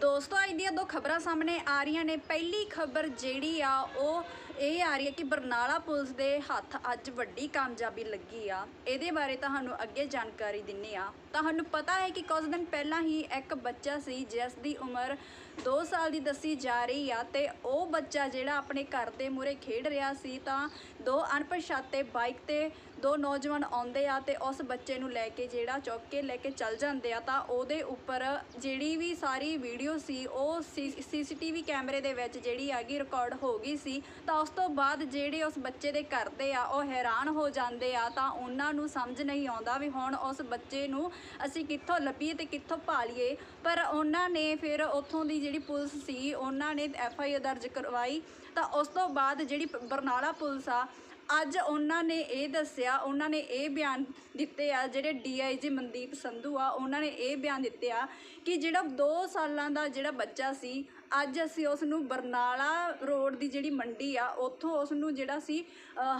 ਦੋਸਤੋ, ਅੱਜ ਦੀਆਂ ਦੋ ਖਬਰਾਂ ਸਾਹਮਣੇ ਆ ਰਹੀਆਂ ਨੇ। ਪਹਿਲੀ ਖਬਰ ਜਿਹੜੀ ਆ, ਉਹ ਇਹ ਆ ਰਹੀ ਹੈ ਕਿ ਬਰਨਾਲਾ ਪੁਲਿਸ ਦੇ ਹੱਥ ਅੱਜ ਵੱਡੀ ਕਾਮਯਾਬੀ ਲੱਗੀ ਆ। ਇਹਦੇ ਬਾਰੇ ਤੁਹਾਨੂੰ ਅੱਗੇ ਜਾਣਕਾਰੀ ਦਿੰਨੇ ਆ। ਤੁਹਾਨੂੰ ਪਤਾ ਹੈ ਕਿ ਕੁਝ ਦਿਨ ਪਹਿਲਾਂ ਹੀ ਇੱਕ ਬੱਚਾ ਸੀ, ਜਿਸ ਦੀ ਉਮਰ 2 ਸਾਲ ਦੀ ਦੱਸੀ ਜਾ ਰਹੀ ਆ ਤੇ ਉਹ ਬੱਚਾ ਜਿਹੜਾ ਆਪਣੇ ਘਰ ਦੇ ਮੂਹਰੇ ਖੇਡ ਰਿਹਾ ਸੀ, ਤਾਂ ਦੋ ਅਣਪਛਾਤੇ ਬਾਈਕ ਤੇ ਦੋ ਨੌਜਵਾਨ ਆਉਂਦੇ ਆ ਤੇ ਉਸ ਬੱਚੇ ਨੂੰ ਲੈ ਕੇ ਜਿਹੜਾ ਚੁੱਕ ਕੇ ਲੈ ਕੇ ਚੱਲ ਜਾਂਦੇ ਆ ਤਾਂ ਉਹਦੇ ਉੱਪਰ ਜਿਹੜੀ ਵੀ ਸਾਰੀ ਵੀਡੀਓ ਸੀ, ਉਹ ਸੀਸੀਟੀਵੀ ਕੈਮਰੇ ਦੇ ਵਿੱਚ ਜਿਹੜੀ ਹੈਗੀ ਰਿਕਾਰਡ ਹੋ ਗਈ ਸੀ, ਤਾਂ ਉਸ ਤੋਂ ਬਾਅਦ ਜਿਹੜੇ ਉਸ ਬੱਚੇ ਦੇ ਘਰ ਦੇ ਆ, ਉਹ ਹੈਰਾਨ ਹੋ ਜਾਂਦੇ ਆ ਤਾਂ ਉਹਨਾਂ ਨੂੰ ਸਮਝ ਨਹੀਂ ਆਉਂਦਾ ਵੀ ਹੁਣ ਉਸ ਬੱਚੇ ਨੂੰ ਅਸੀਂ ਕਿੱਥੋਂ ਲੱਭੀਏ ਤੇ ਕਿੱਥੋਂ ਭਾਲੀਏ। ਪਰ ਉਹਨਾਂ ਨੇ ਫਿਰ ਉੱਥੋਂ ਦੀ ਜਿਹੜੀ ਪੁਲਿਸ ਸੀ, ਉਹਨਾਂ ਨੇ ਐਫ ਆਈ ਆਰ ਦਰਜ ਕਰਵਾਈ। ਤਾਂ ਉਸ ਤੋਂ ਬਾਅਦ ਜਿਹੜੀ ਬਰਨਾਲਾ ਪੁਲਿਸ ਆ ਅੱਜ ਉਹਨਾਂ ਨੇ ਇਹ ਦੱਸਿਆ, ਉਹਨਾਂ ਨੇ ਇਹ ਬਿਆਨ ਦਿੱਤੇ ਆ, ਜਿਹੜੇ ਡੀਆਈਜੀ ਮਨਦੀਪ ਸੰਧੂ ਆ, ਉਹਨਾਂ ਨੇ ਇਹ ਬਿਆਨ ਦਿੱਤੇ ਆ ਕਿ ਜਿਹੜਾ 2 ਸਾਲਾਂ ਦਾ ਜਿਹੜਾ ਬੱਚਾ ਸੀ ਅੱਜ ਅਸੀਂ ਉਸ ਨੂੰ ਬਰਨਾਲਾ ਰੋਡ ਦੀ ਜਿਹੜੀ ਮੰਡੀ ਆ, ਉੱਥੋਂ ਉਸ ਨੂੰ ਜਿਹੜਾ ਸੀ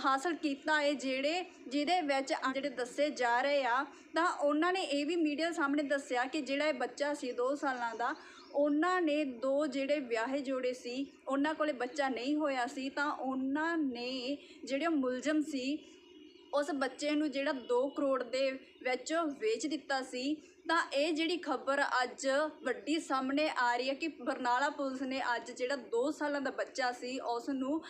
ਹਾਸਲ ਕੀਤਾ ਹੈ ਜਿਹੜੇ, ਜਿਹਦੇ ਵਿੱਚ ਜਿਹੜੇ ਦੱਸੇ ਜਾ ਰਹੇ ਆ, ਤਾਂ ਉਹਨਾਂ ਨੇ ਇਹ ਵੀ ਮੀਡੀਆ ਸਾਹਮਣੇ ਦੱਸਿਆ ਕਿ ਜਿਹੜਾ ਇਹ ਬੱਚਾ ਸੀ 2 ਸਾਲਾਂ ਦਾ, ਉਹਨਾਂ ਨੇ ਦੋ ਜਿਹੜੇ ਵਿਆਹੇ ਜੋੜੇ ਸੀ, ਉਹਨਾਂ ਕੋਲੇ ਬੱਚਾ ਨਹੀਂ ਹੋਇਆ ਸੀ, ਤਾਂ ਉਹਨਾਂ ਨੇ ਜਿਹੜੇ ਮੁਲਜ਼ਮ ਸੀ, ਉਸ ਬੱਚੇ ਨੂੰ ਜਿਹੜਾ 2 ਕਰੋੜ ਦੇ ਵਿੱਚ ਵੇਚ ਦਿੱਤਾ ਸੀ ਤਾਂ ਇਹ ਜਿਹੜੀ ਖਬਰ ਅੱਜ ਵੱਡੀ ਸਾਹਮਣੇ ਆ ਰਹੀ ਹੈ ਕਿ ਬਰਨਾਲਾ ਪੁਲਿਸ ਨੇ ਅੱਜ ਜਿਹੜਾ 2 ਸਾਲਾਂ ਦਾ ਬੱਚਾ ਸੀ ਉਸ ਨੂੰ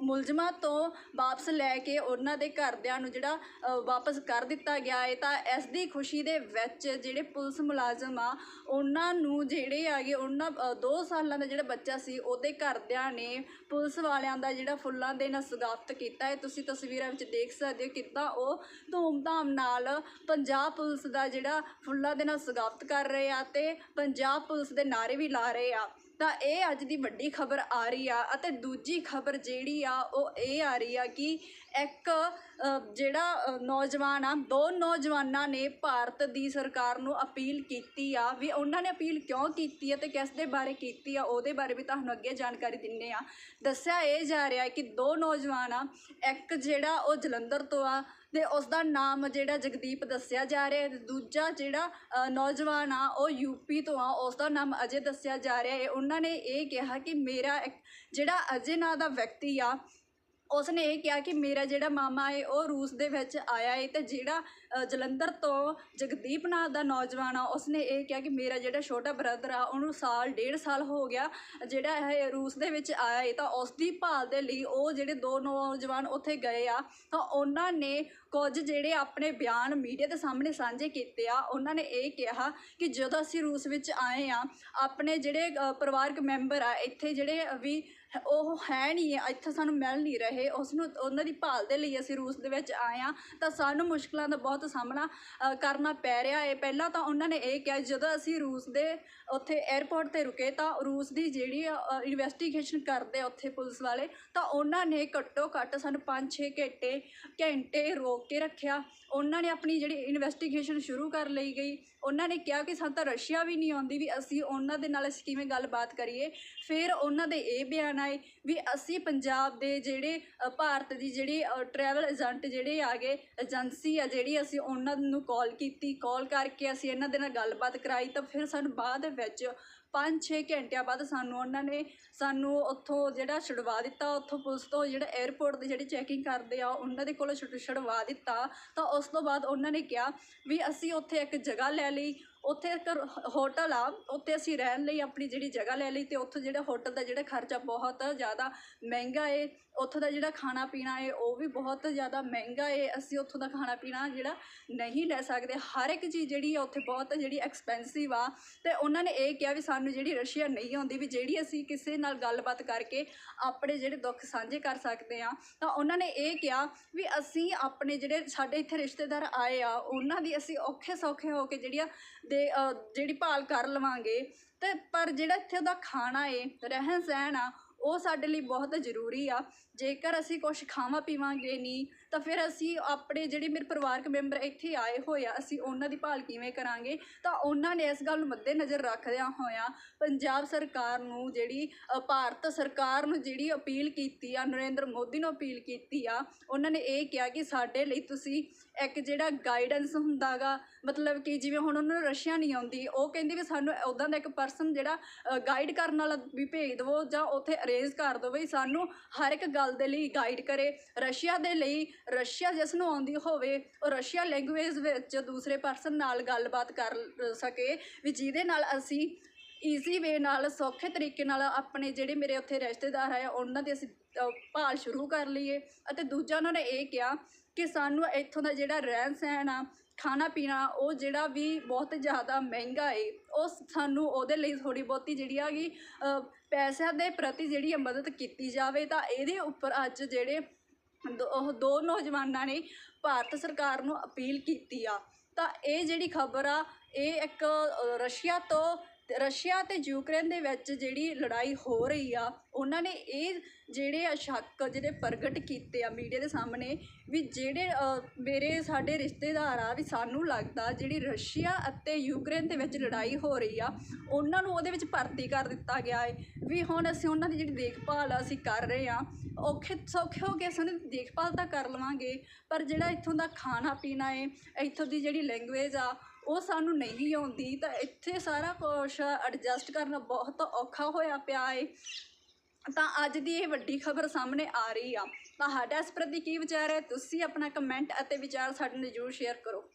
ਮੁਲਜ਼ਮਾਂ ਤੋਂ ਵਾਪਸ ਲੈ ਕੇ ਉਹਨਾਂ ਦੇ ਘਰਦਿਆਂ ਨੂੰ ਜਿਹੜਾ ਵਾਪਸ ਕਰ ਦਿੱਤਾ ਗਿਆ ਹੈ। ਤਾਂ ਇਸ ਦੀ ਖੁਸ਼ੀ ਦੇ ਵਿੱਚ ਜਿਹੜੇ ਪੁਲਿਸ ਮੁਲਾਜ਼ਮ ਆ, ਉਹਨਾਂ ਨੂੰ ਜਿਹੜੇ ਆਗੇ ਉਹਨਾਂ 2 ਸਾਲਾਂ ਦਾ ਜਿਹੜਾ ਬੱਚਾ ਸੀ, ਉਹਦੇ ਘਰਦਿਆਂ ਨੇ ਪੁਲਿਸ ਵਾਲਿਆਂ ਦਾ ਜਿਹੜਾ ਫੁੱਲਾਂ ਦੇ ਨਾਲ ਸਵਾਗਤ ਕੀਤਾ ਹੈ। ਤੁਸੀਂ ਤਸਵੀਰਾਂ ਵਿੱਚ ਦੇਖ ਸਕਦੇ ਹੋ ਕਿੱਦਾਂ ਉਹ ਧੂਮਧਾਮ ਨਾਲ ਪੰਜਾਬ ਪੁਲਿਸ ਦਾ ਜਿਹੜਾ ਫੁੱਲਾਂ ਦੇ ਨਾਲ ਸਵਾਗਤ ਕਰ ਰਹੇ ਆ ਤੇ ਪੰਜਾਬ ਪੁਲਿਸ ਦੇ ਨਾਰੇ ਵੀ ਲਾ ਰਹੇ ਆ। ਤਾਂ ਇਹ ਅੱਜ ਦੀ ਵੱਡੀ ਖਬਰ ਆ ਰਹੀ ਆ ਅਤੇ ਦੂਜੀ ਖਬਰ ਜਿਹੜੀ ਆ ਉਹ ਇਹ ਆ ਰਹੀ ਆ ਕਿ ਇੱਕ ਜਿਹੜਾ ਨੌਜਵਾਨ ਆ, ਦੋ ਨੌਜਵਾਨਾਂ ਨੇ ਭਾਰਤ ਦੀ ਸਰਕਾਰ ਨੂੰ ਅਪੀਲ ਕੀਤੀ ਆ ਵੀ ਉਹਨਾਂ ਨੇ ਅਪੀਲ ਕਿਉਂ ਕੀਤੀ ਆ ਤੇ ਕਿਸ ਦੇ ਬਾਰੇ ਕੀਤੀ ਆ ਉਹਦੇ ਬਾਰੇ ਵੀ ਤੁਹਾਨੂੰ ਅੱਗੇ ਜਾਣਕਾਰੀ ਦਿੰਨੇ ਆ। ਦੱਸਿਆ ਇਹ ਜਾ ਰਿਹਾ ਕਿ ਦੋ ਨੌਜਵਾਨ ਆ, ਇੱਕ ਜਿਹੜਾ ਉਹ ਜਲੰਧਰ ਤੋਂ ਆ ਤੇ ਉਸ ਦਾ ਨਾਮ ਜਿਹੜਾ ਜਗਦੀਪ ਦੱਸਿਆ ਜਾ ਰਿਹਾ ਹੈ ਤੇ ਦੂਜਾ ਜਿਹੜਾ ਨੌਜਵਾਨ ਆ, ਉਹ ਯੂਪੀ ਤੋਂ ਆ ਉਸ ਦਾ ਨਾਮ ਅਜੇ ਦੱਸਿਆ ਜਾ ਰਿਹਾ ਹੈ। ਉਹਨਾਂ ਨੇ ਇਹ ਕਿਹਾ ਕਿ ਮੇਰਾ ਜਿਹੜਾ ਅਜੇ ਨਾਂ ਦਾ ਵਿਅਕਤੀ ਆ ਉਸ ਨੇ ਇਹ ਕਿਹਾ ਕਿ ਮੇਰਾ ਜਿਹੜਾ ਮਾਮਾ ਏ, ਉਹ ਰੂਸ ਦੇ ਵਿੱਚ ਆਇਆ ਏ ਅਤੇ ਜਿਹੜਾ ਜਲੰਧਰ ਤੋਂ ਜਗਦੀਪ ਨਾਂ ਦਾ ਨੌਜਵਾਨ ਆ ਉਸ ਨੇ ਇਹ ਕਿਹਾ ਕਿ ਮੇਰਾ ਜਿਹੜਾ ਛੋਟਾ ਬ੍ਰਦਰ ਆ, ਉਹਨੂੰ ਸਾਲ, ਡੇਢ ਸਾਲ ਹੋ ਗਿਆ, ਜਿਹੜਾ ਇਹ ਰੂਸ ਦੇ ਵਿੱਚ ਆਇਆ ਏ, ਤਾਂ ਉਸ ਦੀ ਭਾਲ ਦੇ ਲਈ ਉਹ ਜਿਹੜੇ ਦੋ ਨੌਜਵਾਨ ਉੱਥੇ ਗਏ ਆ, ਤਾਂ ਉਹਨਾਂ ਨੇ ਕੁਝ ਜਿਹੜੇ ਆਪਣੇ ਬਿਆਨ ਮੀਡੀਆ ਦੇ ਸਾਹਮਣੇ ਸਾਂਝੇ ਕੀਤੇ ਆ, ਉਹਨਾਂ ਨੇ ਇਹ ਕਿਹਾ ਕਿ ਜਦੋਂ ਅਸੀਂ ਰੂਸ ਵਿੱਚ ਆਏ ਆ, ਆਪਣੇ ਜਿਹੜੇ ਪਰਿਵਾਰਕ ਮੈਂਬਰ ਆ, ਇੱਥੇ ਜਿਹੜੇ ਵੀ ਉਹ ਹੈ ਨਹੀਂ ਹੈ ਇੱਥੇ ਸਾਨੂੰ ਮਿਲ ਨਹੀਂ ਰਹੇ ਉਸ ਨੂੰ ਉਹਨਾਂ ਦੀ ਭਾਲ ਦੇ ਲਈ ਅਸੀਂ ਰੂਸ ਦੇ ਵਿੱਚ ਆਏ ਆ ਤਾਂ ਸਾਨੂੰ ਮੁਸ਼ਕਲਾਂ ਦਾ ਬਹੁਤ ਸਾਹਮਣਾ ਕਰਨਾ ਪੈ ਰਿਹਾ ਹੈ। ਪਹਿਲਾਂ ਤਾਂ ਉਹਨਾਂ ਨੇ ਇਹ ਕਿਹਾ, ਜਦੋਂ ਅਸੀਂ ਰੂਸ ਦੇ ਉੱਥੇ 에ਅਰਪੋਰਟ ਤੇ ਰੁਕੇ, ਤਾਂ ਰੂਸ ਦੀ ਜਿਹੜੀ ਇਨਵੈਸਟੀਗੇਸ਼ਨ ਕਰਦੇ ਉੱਥੇ ਪੁਲਿਸ ਵਾਲੇ, ਤਾਂ ਉਹਨਾਂ ਨੇ ਘੱਟੋ ਘੱਟ ਸਾਨੂੰ 5-6 ਘੰਟੇ ਘੰਟੇ ਰੋਕ ਕੇ ਰੱਖਿਆ। ਉਹਨਾਂ ਨੇ ਆਪਣੀ ਜਿਹੜੀ ਇਨਵੈਸਟੀਗੇਸ਼ਨ ਸ਼ੁਰੂ ਕਰ ਲਈ ਗਈ। ਉਹਨਾਂ ਨੇ ਕਿਹਾ ਕਿ ਸਾਨੂੰ ਤਾਂ ਰਸ਼ੀਆ ਵੀ ਨਹੀਂ ਆਉਂਦੀ ਵੀ ਅਸੀਂ ਉਹਨਾਂ ਦੇ ਨਾਲ ਅਸੀਂ ਕਿਵੇਂ ਗੱਲਬਾਤ ਕਰੀਏ। ਫਿਰ ਉਹਨਾਂ ਦੇ ਇਹ ਬਿਆਨ ਆਏ ਵੀ ਅਸੀਂ ਪੰਜਾਬ ਦੇ ਜਿਹੜੇ ਭਾਰਤ ਦੀ ਜਿਹੜੀ ਟਰੈਵਲ ਏਜੰਟ ਜਿਹੜੇ ਆ ਗਏ ਏਜੰਸੀ ਆ ਜਿਹੜੀ ਅਸੀਂ ਉਹਨਾਂ ਨੂੰ ਕਾਲ ਕੀਤੀ। ਕਾਲ ਕਰਕੇ ਅਸੀਂ ਇਹਨਾਂ ਦੇ ਨਾਲ ਗੱਲਬਾਤ ਕਰਾਈ ਤਾਂ ਫਿਰ ਸਾਨੂੰ ਬਾਅਦ ਵਿੱਚ 5-6 ਘੰਟਿਆਂ ਬਾਅਦ ਸਾਨੂੰ ਉਹਨਾਂ ਨੇ ਸਾਨੂੰ ਉੱਥੋਂ ਜਿਹੜਾ ਛੁਡਵਾ ਦਿੱਤਾ, ਉੱਥੋਂ ਪੁਲਿਸ ਤੋਂ ਜਿਹੜਾ 에ਅਰਪੋਰਟ ਦੀ ਜਿਹੜੀ ਚੈਕਿੰਗ ਕਰਦੇ ਆ, ਉਹਨਾਂ ਦੇ ਕੋਲੋਂ ਛੁਡ, ਛੁਡਵਾ ਦਿੱਤਾ। ਤਾਂ ਉਸ ਤੋਂ ਬਾਅਦ ਉਹਨਾਂ ਨੇ ਕਿਹਾ ਵੀ ਅਸੀਂ ਉੱਥੇ ਇੱਕ ਜਗ੍ਹਾ ਲੈ ਲਈ ਉੱਥੇ ਇੱਕ ਹੋਟਲ ਆ। ਉੱਥੇ ਅਸੀਂ ਰਹਿਣ ਲਈ ਆਪਣੀ ਜਿਹੜੀ ਜਗ੍ਹਾ ਲੈ ਲਈ ਅਤੇ ਉੱਥੋਂ ਜਿਹੜਾ ਹੋਟਲ ਦਾ ਜਿਹੜਾ ਖਰਚਾ ਬਹੁਤ ਜ਼ਿਆਦਾ ਮਹਿੰਗਾ ਹੈ ਉੱਥੋਂ ਦਾ ਜਿਹੜਾ ਖਾਣਾ ਪੀਣਾ ਏ, ਉਹ ਵੀ ਬਹੁਤ ਜ਼ਿਆਦਾ ਮਹਿੰਗਾ ਏ। ਅਸੀਂ ਉੱਥੋਂ ਦਾ ਖਾਣਾ ਪੀਣਾ ਜਿਹੜਾ ਨਹੀਂ ਲੈ ਸਕਦੇ। ਹਰ ਇੱਕ ਚੀਜ਼ ਜਿਹੜੀ ਆ, ਉੱਥੇ ਬਹੁਤ ਜਿਹੜੀ ਐਕਸਪੈਂਸਿਵ ਆ। ਅਤੇ ਉਹਨਾਂ ਨੇ ਇਹ ਕਿਹਾ ਵੀ ਸਾਨੂੰ ਜਿਹੜੀ ਰਸ਼ੀਆ ਨਹੀਂ ਆਉਂਦੀ, ਵੀ ਜਿਹੜੀ ਅਸੀਂ ਕਿਸੇ ਨਾਲ ਗੱਲਬਾਤ ਕਰਕੇ ਆਪਣੇ ਜਿਹੜੇ ਦੁੱਖ ਸਾਂਝੇ ਕਰ ਸਕਦੇ ਆ, ਤਾਂ ਉਹਨਾਂ ਨੇ ਇਹ ਕਿਹਾ ਵੀ ਅਸੀਂ ਆਪਣੇ ਜਿਹੜੇ ਸਾਡੇ ਇੱਥੇ ਰਿਸ਼ਤੇਦਾਰ ਆਏ ਆ, ਉਹਨਾਂ ਦੀ ਅਸੀਂ ਔਖੇ ਸੌਖੇ ਹੋ ਕੇ ਜਿਹੜੀਆਂ ਦੇ ਜਿਹੜੀ ਭਾਲ ਕਰ ਲਵਾਂਗੇ ਅਤੇ ਪਰ ਜਿਹੜਾ ਇੱਥੇ ਦਾ ਖਾਣਾ ਏ ਰਹਿਣ ਸਹਿਣ ਆ, ਉਹ ਸਾਡੇ ਲਈ ਬਹੁਤ ਜ਼ਰੂਰੀ ਆ। ਜੇਕਰ ਅਸੀਂ ਕੁਛ ਖਾਵਾਂ ਪੀਵਾਂਗੇ ਨਹੀਂ ਤਾਂ ਫਿਰ ਅਸੀਂ ਆਪਣੇ ਜਿਹੜੇ ਮੇਰੇ ਪਰਿਵਾਰਕ ਮੈਂਬਰ ਇੱਥੇ ਆਏ ਹੋਏ ਆ, ਅਸੀਂ ਉਹਨਾਂ ਦੀ ਭਾਲ ਕਿਵੇਂ ਕਰਾਂਗੇ? ਤਾਂ ਉਹਨਾਂ ਨੇ ਇਸ ਗੱਲ ਨੂੰ ਮੱਦੇ ਨਜ਼ਰ ਰੱਖਦਿਆਂ ਹੋਇਆਂ ਪੰਜਾਬ ਸਰਕਾਰ ਨੂੰ ਜਿਹੜੀ ਭਾਰਤ ਸਰਕਾਰ ਨੂੰ ਜਿਹੜੀ ਅਪੀਲ ਕੀਤੀ ਆ, ਨਰਿੰਦਰ ਮੋਦੀ ਨੂੰ ਅਪੀਲ ਕੀਤੀ ਆ, ਉਹਨਾਂ ਨੇ ਇਹ ਕਿਹਾ ਕਿ ਸਾਡੇ ਲਈ ਤੁਸੀਂ ਇੱਕ ਜਿਹੜਾ ਗਾਈਡੈਂਸ ਹੁੰਦਾਗਾ, ਮਤਲਬ ਕਿ ਜਿਵੇਂ ਹੁਣ ਉਹਨਾਂ ਨੂੰ ਰਸ਼ੀਆ ਨਹੀਂ ਆਉਂਦੀ, ਉਹ ਕਹਿੰਦੀ ਵੀ ਸਾਨੂੰ ਉੱਦਾਂ ਦਾ ਇੱਕ ਪਰਸਨ ਜਿਹੜਾ ਗਾਈਡ ਕਰਨ ਵਾਲਾ ਵੀ ਭੇਜ ਦੇਵੋ ਜਾਂ ਉੱਥੇ ਅਰੇਂਜ ਕਰ ਦਿਓ ਵੀ ਸਾਨੂੰ ਹਰ ਇੱਕ ਗੱਲ ਦੇ ਲਈ ਗਾਈਡ ਕਰੇ। ਰਸ਼ੀਆ ਦੇ ਲਈ ਰਸ਼ੀਆ ਜਿਸ ਨੂੰ ਆਉਂਦੀ ਹੋਵੇ ਉਹ ਰਸ਼ੀਆ ਲੈਂਗੁਏਜ ਵਿੱਚ ਦੂਸਰੇ ਪਰਸਨ ਨਾਲ ਗੱਲਬਾਤ ਕਰ ਸਕੇ ਵੀ ਜਿਹਦੇ ਨਾਲ ਅਸੀਂ ਈਜ਼ੀ ਵੇ ਨਾਲ ਸੌਖੇ ਤਰੀਕੇ ਨਾਲ ਆਪਣੇ ਜਿਹੜੇ ਮੇਰੇ ਉੱਥੇ ਰਿਸ਼ਤੇਦਾਰ ਹੈ ਉਹਨਾਂ ਦੇ ਅਸੀਂ ਭਾਲ ਸ਼ੁਰੂ ਕਰ ਲਈਏ। ਅਤੇ ਦੂਜਾ ਉਹਨਾਂ ਨੇ ਇਹ ਕਿਹਾ ਕਿ ਸਾਨੂੰ ਇੱਥੋਂ ਦਾ ਜਿਹੜਾ ਰਹਿਣ ਸਹਿਣ ਆ ਖਾਣਾ ਪੀਣਾ ਉਹ ਜਿਹੜਾ ਵੀ ਬਹੁਤ ਜ਼ਿਆਦਾ ਮਹਿੰਗਾ ਏ ਉਹ ਸਾਨੂੰ ਉਹਦੇ ਲਈ ਥੋੜੀ ਬਹੁਤੀ ਜਿਹੜੀ ਹੈਗੀ ਅ, ਪੈਸਿਆਂ ਦੇ ਪ੍ਰਤੀ ਜਿਹੜੀ ਆ ਮਦਦ ਕੀਤੀ ਜਾਵੇ ਤਾਂ ਇਹਦੇ ਉੱਪਰ ਅੱਜ ਜਿਹੜੇ ਦੋ ਉਹ ਦੋ ਨੌਜਵਾਨਾਂ ਨੇ ਭਾਰਤ ਸਰਕਾਰ ਨੂੰ ਅਪੀਲ ਕੀਤੀ ਆ। ਤਾਂ ਇਹ ਜਿਹੜੀ ਖਬਰ ਆ, ਇਹ ਇੱਕ ਰਸ਼ੀਆ ਤੋਂ ਰਸ਼ੀਆ ਅਤੇ ਯੂਕਰੇਨ ਦੇ ਵਿੱਚ ਜਿਹੜੀ ਲੜਾਈ ਹੋ ਰਹੀ ਆ, ਉਹਨਾਂ ਨੇ ਇਹ ਜਿਹੜੇ ਆ ਸ਼ੱਕ ਜਿਹੜੇ ਪ੍ਰਗਟ ਕੀਤੇ ਆ ਮੀਡੀਆ ਦੇ ਸਾਹਮਣੇ ਵੀ ਜਿਹੜੇ ਮੇਰੇ ਸਾਡੇ ਰਿਸ਼ਤੇਦਾਰ ਆ ਵੀ ਸਾਨੂੰ ਲੱਗਦਾ ਜਿਹੜੀ ਰਸ਼ੀਆ ਅਤੇ ਯੂਕਰੇਨ ਦੇ ਵਿੱਚ ਲੜਾਈ ਹੋ ਰਹੀ ਆ, ਉਹਨਾਂ ਨੂੰ ਉਹਦੇ ਵਿੱਚ ਭਰਤੀ ਕਰ ਦਿੱਤਾ ਗਿਆ ਹੈ ਵੀ ਹੁਣ ਅਸੀਂ ਉਹਨਾਂ ਦੀ ਜਿਹੜੀ ਦੇਖਭਾਲ ਆ ਅਸੀਂ ਕਰ ਰਹੇ ਆ, ਔਖੇ, ਸੌਖੇ ਹੋ ਕੇ ਅਸੀਂ ਉਹਨਾਂ ਦੀ ਦੇਖਭਾਲ ਤਾਂ ਕਰ ਲਵਾਂਗੇ, ਪਰ ਜਿਹੜਾ ਇੱਥੋਂ ਦਾ ਖਾਣਾ ਪੀਣਾ ਏ, ਇੱਥੋਂ ਦੀ ਜਿਹੜੀ ਲੈਂਗੁਏਜ ਆ ਉਹ ਸਾਨੂੰ ਨਹੀਂ ਆਉਂਦੀ, ਤਾਂ ਇੱਥੇ ਸਾਰਾ ਕੁਛ ਐਡਜਸਟ ਕਰਨਾ ਬਹੁਤ ਔਖਾ ਹੋਇਆ ਪਿਆ ਏ। ਤਾਂ ਅੱਜ ਦੀ ਇਹ ਵੱਡੀ ਖਬਰ ਸਾਹਮਣੇ ਆ ਰਹੀ ਆ। ਤੁਹਾਡਾ ਇਸ ਪ੍ਰਤੀ ਕੀ ਵਿਚਾਰ ਹੈ, ਤੁਸੀਂ ਆਪਣਾ ਕਮੈਂਟ ਅਤੇ ਵਿਚਾਰ ਸਾਡੇ ਨਾਲ ਜ਼ਰੂਰ ਸ਼ੇਅਰ ਕਰੋ।